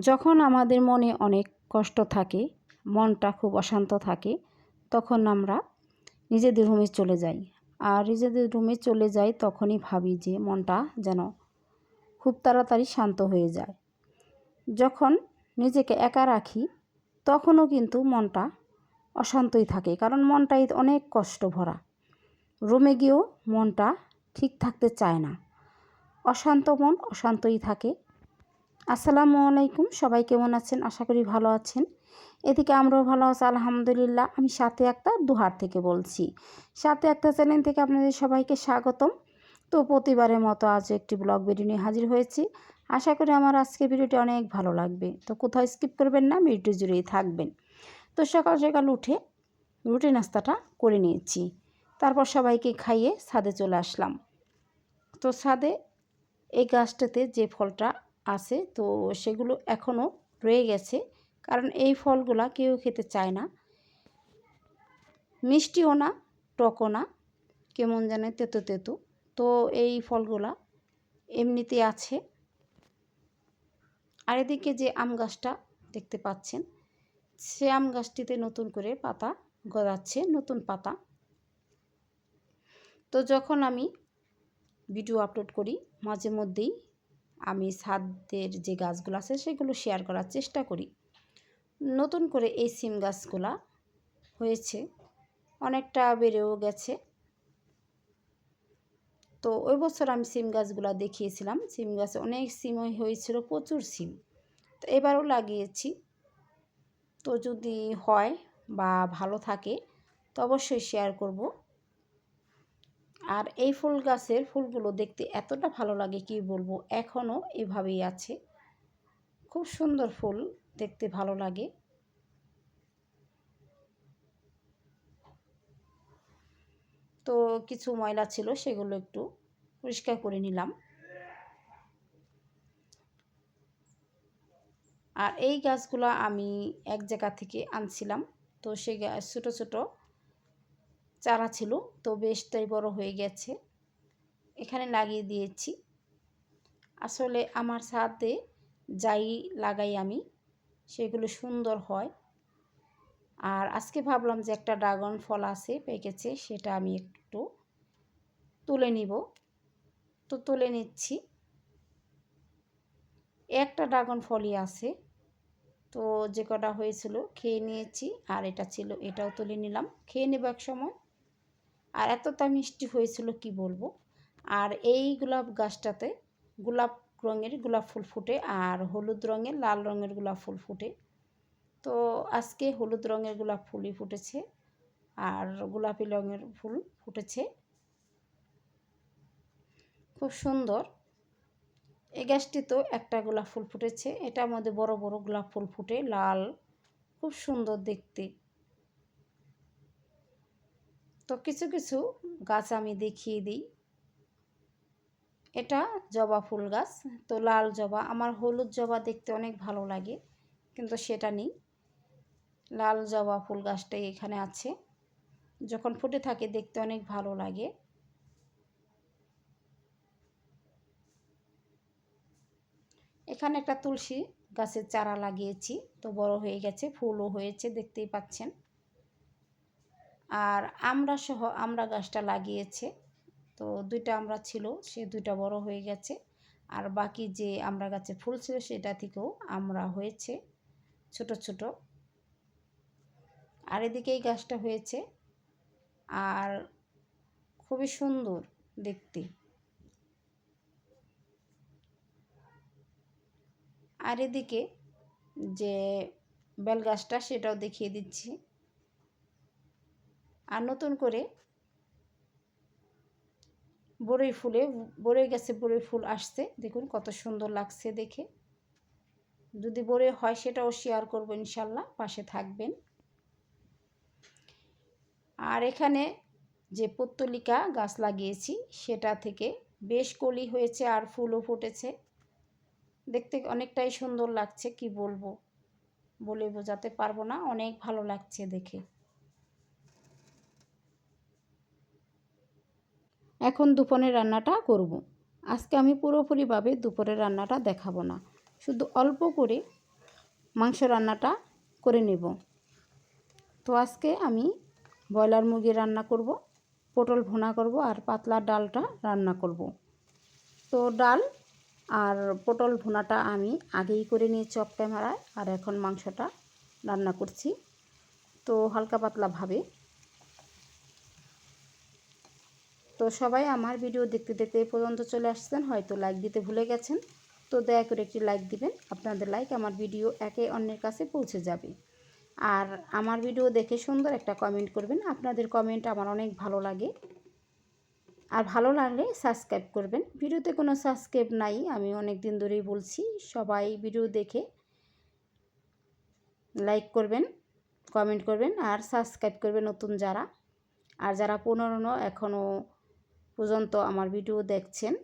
যখন আমাদের মনে অনেক কষ্ট থাকে, মনটা খুব অশান্ত থাকে, তখন আমরা নিজেদের রুমে চলে যাই। আর নিজেদের রুমে চলে যাই তখনই ভাবি যে মনটা যেন খুব তাড়াতাড়ি শান্ত হয়ে যায়। যখন নিজেকে একা রাখি, তখনও কিন্তু মনটা অশান্তই থাকে, কারণ মনটাই অনেক কষ্ট ভরা। রুমে গিয়েও মনটা ঠিক থাকতে চায় না। অশান্ত মন অশান্তই থাকে আসসালামু আলাইকুম। সবাই কেমন আছেন? আশা করি ভালো আছেন। এদিকে আমরাও ভালো আছি, আলহামদুলিল্লাহ। আমি সাথে একটা দুহার থেকে বলছি। সাথে একটা চ্যানেল থেকে আপনাদের সবাইকে স্বাগতম। তো প্রতিবারের মতো আজ একটি ব্লগ ভিডিও নিয়ে হাজির হয়েছি। আশা করি আমার আজকে ভিডিওটি অনেক ভালো লাগবে। তো কোথাও স্কিপ করবেন না ভিডিও জুড়েই থাকবেন। তো সকাল সকাল উঠে রুটি নাস্তাটা করে নিয়েছি। তারপর সবাইকে খাইয়ে ছাদে চলে আসলাম। তো ছাদে এই গাছটাতে যে ফলটা আছে। তো সেগুলো এখনও রয়ে গেছে। কারণ এই ফলগুলা কেউ খেতে চায় না। মিষ্টিও না, টকও না, কেমন জানে তেতো তেতো। তো এই ফলগুলা এমনিতে আছে। আর এদিকে যে আম গাছটা দেখতে পাচ্ছেন, সে আম গাছটিতে নতুন করে পাতা গজাচ্ছে, নতুন পাতা। তো যখন আমি ভিডিও আপলোড করি, মাঝে মধ্যেই আমি ছাদের যে গাছগুলো আছে সেগুলো শেয়ার করার চেষ্টা করি। নতুন করে এই সিম গাছগুলা হয়েছে। অনেকটা বেড়েও গেছে। তো ওই বছর আমি সিম গাছগুলো দেখিয়েছিলাম। সিম গাছে অনেক সিম হয়েছিল, প্রচুর সিম। তো এবারও লাগিয়েছি। তো যদি হয় বা ভালো থাকে, তো অবশ্যই শেয়ার করব। আর এই ফুল গাছের ফুলগুলো দেখতে এতটা ভালো লাগে কি বলব? এখনও এভাবেই আছে। খুব সুন্দর ফুল দেখতে ভালো লাগে। তো কিছু ময়লা ছিল, সেগুলো একটু পরিষ্কার করে নিলাম। আর এই গাছগুলো আমি এক জায়গা থেকে আনছিলাম। তো সেই গাছ ছোটো ছোটো চারা ছিল, তো বেশটাই বড় হয়ে গেছে। এখানে লাগিয়ে দিয়েছি। আসলে আমার সাথে যাই লাগাই আমি, সেগুলো সুন্দর হয়। আর আজকে ভাবলাম যে একটা ড্রাগন ফল আছে, পেকেছে, সেটা আমি একটু তুলে নিব। তো তুলে নিচ্ছি। একটা ড্রাগন ফলই আছে, তো যে কটা হয়েছিল খেয়ে নিয়েছি, আর এটা ছিল, এটাও তুলে নিলাম। খেয়ে নেব এক সময়। আর এতটা মিষ্টি হয়েছিল কি বলব? আর এই গোলাপ গাছটাতে গোলাপ রঙের গোলাপ ফুল ফুটে আর হলুদ রঙের লাল রঙের গোলাপ ফুল ফুটে। তো আজকে হলুদ রঙের গোলাপ ফুলই ফুটেছে আর গোলাপি রঙের ফুল ফুটেছে। খুব সুন্দর। এই গাছটিতেও একটা গোলাপ ফুল ফুটেছে। এটার মধ্যে বড় বড় গোলাপ ফুল ফুটে, লাল, খুব সুন্দর দেখতে। তো কিছু কিছু গাছ আমি দেখিয়ে দিই। এটা জবা ফুল গাছ, তো লাল জবা। আমার হলুদ জবা দেখতে অনেক ভালো লাগে, কিন্তু সেটা নেই। লাল জবা ফুল গাছটাই এখানে আছে। যখন ফুটে থাকে দেখতে অনেক ভালো লাগে। এখানে একটা তুলসী গাছের চারা লাগিয়েছি, তো বড় হয়ে গেছে, ফুলও হয়েছে, দেখতেই পাচ্ছেন। আর আমরা সহ আমরা গাছটা লাগিয়েছে। তো দুইটা আমরা ছিল, সে দুইটা বড় হয়ে গেছে। আর বাকি যে আমরা গাছে ফুল ছিল, সেটা থেকেও আমরা হয়েছে ছোট ছোট। আর এদিকে এই গাছটা হয়েছে। আর খুবই সুন্দর দেখতে। আর এদিকে যে বেল গাছটা, সেটাও দেখিয়ে দিচ্ছি। আর নতুন করে বড়ই ফুলে, বড়ই গাছে, বড়ই ফুল আসছে। দেখুন কত সুন্দর লাগছে দেখে। যদি বড়ে হয় সেটাও শেয়ার করব ইনশাল্লাহ, পাশে থাকবেন। আর এখানে যে পত্তলিকা গাছ লাগিয়েছি, সেটা থেকে বেশ কলি হয়েছে আর ফুলও ফুটেছে। দেখতে অনেকটাই সুন্দর লাগছে, কি বলব? বলে বোঝাতে পারব না, অনেক ভালো লাগছে দেখে। এখন দুপুরের রান্নাটা করব। আজকে আমি পুরোপুরিভাবে দুপুরের রান্নাটা দেখাবো না। শুধু অল্প করে মাংস রান্নাটা করে নেব। তো আজকে আমি ব্রয়লার মুরগি রান্না করব, পটল ভোনা করব আর পাতলা ডালটা রান্না করব। তো ডাল আর পটল ভোনাটা আমি আগেই করে নিয়ে অফ ক্যামেরায় আর এখন মাংসটা রান্না করছি। তো হালকা পাতলাভাবে তো সবাই আমার ভিডিও দেখতে দেখতে এই পর্যন্ত চলে আসছেন, হয়তো লাইক দিতে ভুলে গেছেন। তো দয়া করে একটি লাইক দিবেন, আপনাদের লাইক আমার ভিডিও একে অন্যের কাছে পৌঁছে যাবে। আর আমার ভিডিও দেখে সুন্দর একটা কমেন্ট করবেন, আপনাদের কমেন্ট আমার অনেক ভালো লাগে। আর ভালো লাগলে সাবস্ক্রাইব করবেন। ভিডিওতে কোনো সাবস্ক্রাইব নাই, আমি অনেক দিন ধরেই বলছি, সবাই ভিডিও দেখে লাইক করবেন কমেন্ট করবেন, আর সাবস্ক্রাইব করবেন নতুন যারা। আর যারা পুনরনো এখনও পর্যন্ত আমার ভিডিও দেখছেন,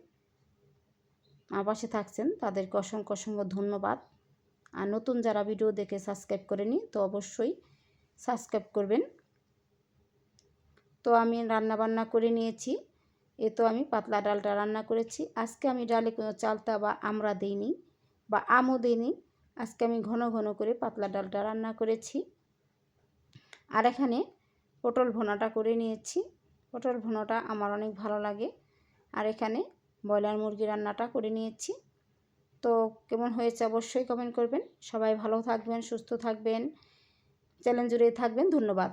আমার পাশে থাকছেন, তাদেরকে অসংখ্য অসংখ্য ধন্যবাদ। আর নতুন যারা ভিডিও দেখে সাবস্ক্রাইব করেনি, তো অবশ্যই সাবস্ক্রাইব করবেন। তো আমি রান্না বান্না করে নিয়েছি, এ তো আমি পাতলা ডালটা রান্না করেছি। আজকে আমি ডালে কোনো চালতা বা আমরা দিইনি বা আমও দিইনি, আজকে আমি ঘন ঘন করে পাতলা ডালটা রান্না করেছি। আর এখানে পটল ভোনাটা করে নিয়েছি। পটল ভুনোটা আমার অনেক ভালো লাগে। আর এখানে ব্রয়লার মুরগি রান্নাটা করে নিয়েছি। তো কেমন হয়েছে অবশ্যই কমেন্ট করবেন। সবাই ভালো থাকবেন, সুস্থ থাকবেন চ্যালেঞ্জ জুড়ে থাকবেন, ধন্যবাদ।